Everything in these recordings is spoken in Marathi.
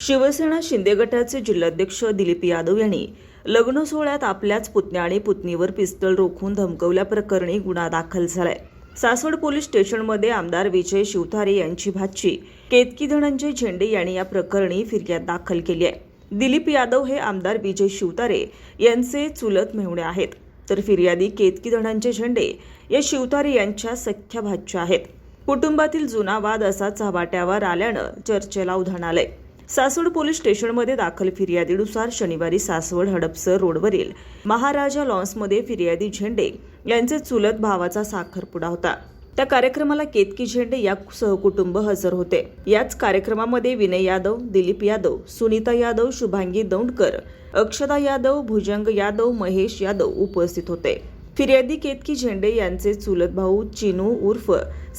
शिवसेना शिंदे गटाचे जिल्हाध्यक्ष दिलीप यादव यांनी लग्न सोहळ्यात आपल्याच पुतण्या आणि पुतणीवर पिस्तल रोखून धमकवल्याप्रकरणी गुन्हा दाखल झालाय. सासवड पोलीस स्टेशनमध्ये आमदार विजय शिवतारे यांची भाची केतकी धनंजय झेंडे यांनी या प्रकरणी फिर्याद दाखल केली आहे. दिलीप यादव हे आमदार विजय शिवतारे यांचे चुलत मेहुणे आहेत. तर फिर्यादी केतकी धनंजय झेंडे या शिवतारे यांच्या सख्या भाच्या आहेत. कुटुंबातील जुना वाद असा चव्हाट्यावर आल्यानं चर्चेला उधाण आलंय. सासवड पोलीस स्टेशनमध्ये दाखल फिर्यादीनुसार शनिवारी सासवड हडपसर रोडवरील महाराजा लॉन्समध्ये फिर्यादी झेंडे यांचे चुलत भावाचा साखरपुडा होता. त्या कार्यक्रमाला केतकी झेंडे या सहकुटुंब हजर होते. याच कार्यक्रमामध्ये विनय यादव दिलीप यादव सुनीता यादव शुभांगी दौंडकर अक्षता यादव भुजंग यादव महेश यादव उपस्थित होते. फिर्यादी केतकी झेंडे यांचे चुलत भाऊ चिनू उर्फ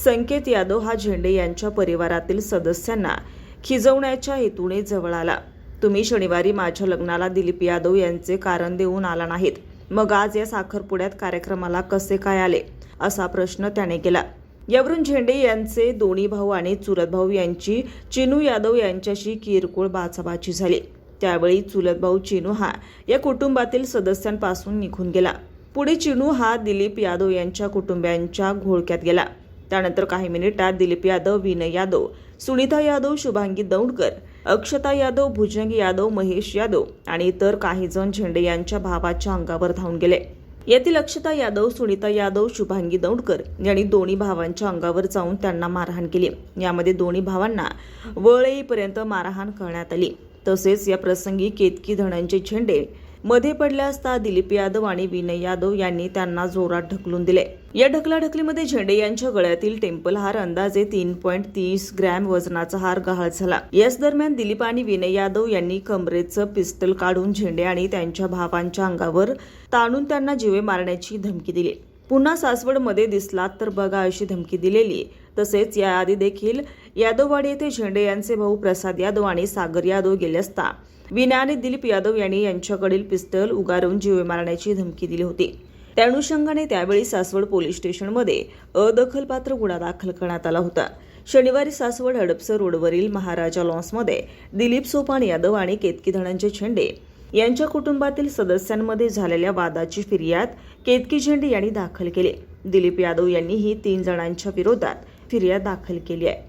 संकेत यादव हा झेंडे यांच्या परिवारातील सदस्यांना खिजवण्याच्या हेतूने जवळ आला. तुम्ही शनिवारी माझ्या लग्नाला दिलीप यादव यांचे कारण देऊन आला नाहीत. मग आज या साखरपुड्यात कार्यक्रमाला कसे काय आले? असा प्रश्न त्याने केला. यावरून झेंडे यांचे दोन्ही भाऊ आणि चुलत भाऊ यांची चिनू यादव यांच्याशी किरकोळ बाचाबाची झाली. त्यावेळी चुलत भाऊ चिनू हा या कुटुंबातील सदस्यांपासून निघून गेला. पुढे चिनू हा दिलीप यादव यांच्या कुटुंबियांच्या घोळक्यात गेला. त्यानंतर काही मिनिटात दिलीप यादव विनय यादव सुनीता यादव शुभांगी दौंडकर अक्षता यादव भुजंग यादव महेश यादव आणि इतर काही जण झेंडे यांच्या भावाच्या अंगावर धावून गेले. यातील अक्षता यादव सुनीता यादव शुभांगी दौंडकर यांनी दोन्ही भावांच्या अंगावर जाऊन त्यांना मारहाण केली. यामध्ये दोन्ही भावांना वळ येईपर्यंत मारहाण करण्यात आली. तसेच या प्रसंगी केतकी धनंजय झेंडे मध्ये पडल्या असता दिलीप यादव आणि विनय यादव यांनी त्यांना जोरात ढकलून दिले. या ढकलाढकलीमध्ये झेंडे यांच्या गळ्यातील टेम्पल हार अंदाजे तीन पॉईंट तीस ग्रॅम वजनाचा हार गहाळ झाला. याच दरम्यान दिलीप आणि विनय यादव यांनी कमरेचं पिस्टल काढून झेंडे आणि त्यांच्या भावांच्या अंगावर ताणून त्यांना जीवे मारण्याची धमकी दिली. पुन्हा सासवडमध्ये दिसलात तर बघा अशी धमकी दिलेली. तसेच याआधी देखील यादववाडी येथे झेंडे यांचे भाऊ प्रसाद यादव आणि सागर यादव गेले असता. विनाने दिलीप यादव यांनी यांच्याकडील पिस्तल उगारून जीवे मारण्याची धमकी दिली होती. त्या अनुषंगाने त्यावेळी सासवड पोलीस स्टेशनमध्ये अदखलपात्र गुन्हा दाखल करण्यात आला होता. शनिवारी सासवड हडपसर रोडवरील महाराजा लॉन्समध्ये दिलीप सोपान यादव आणि केतकी धनंजय झेंडे यांच्या कुटुंबातील सदस्यांमध्ये झालेल्या वादाची फिर्याद केतकी झेंडे यांनी दाखल केली. दिलीप यादव यांनी ही तीन जणांच्या विरोधात फिर्याद दाखल केली आहे.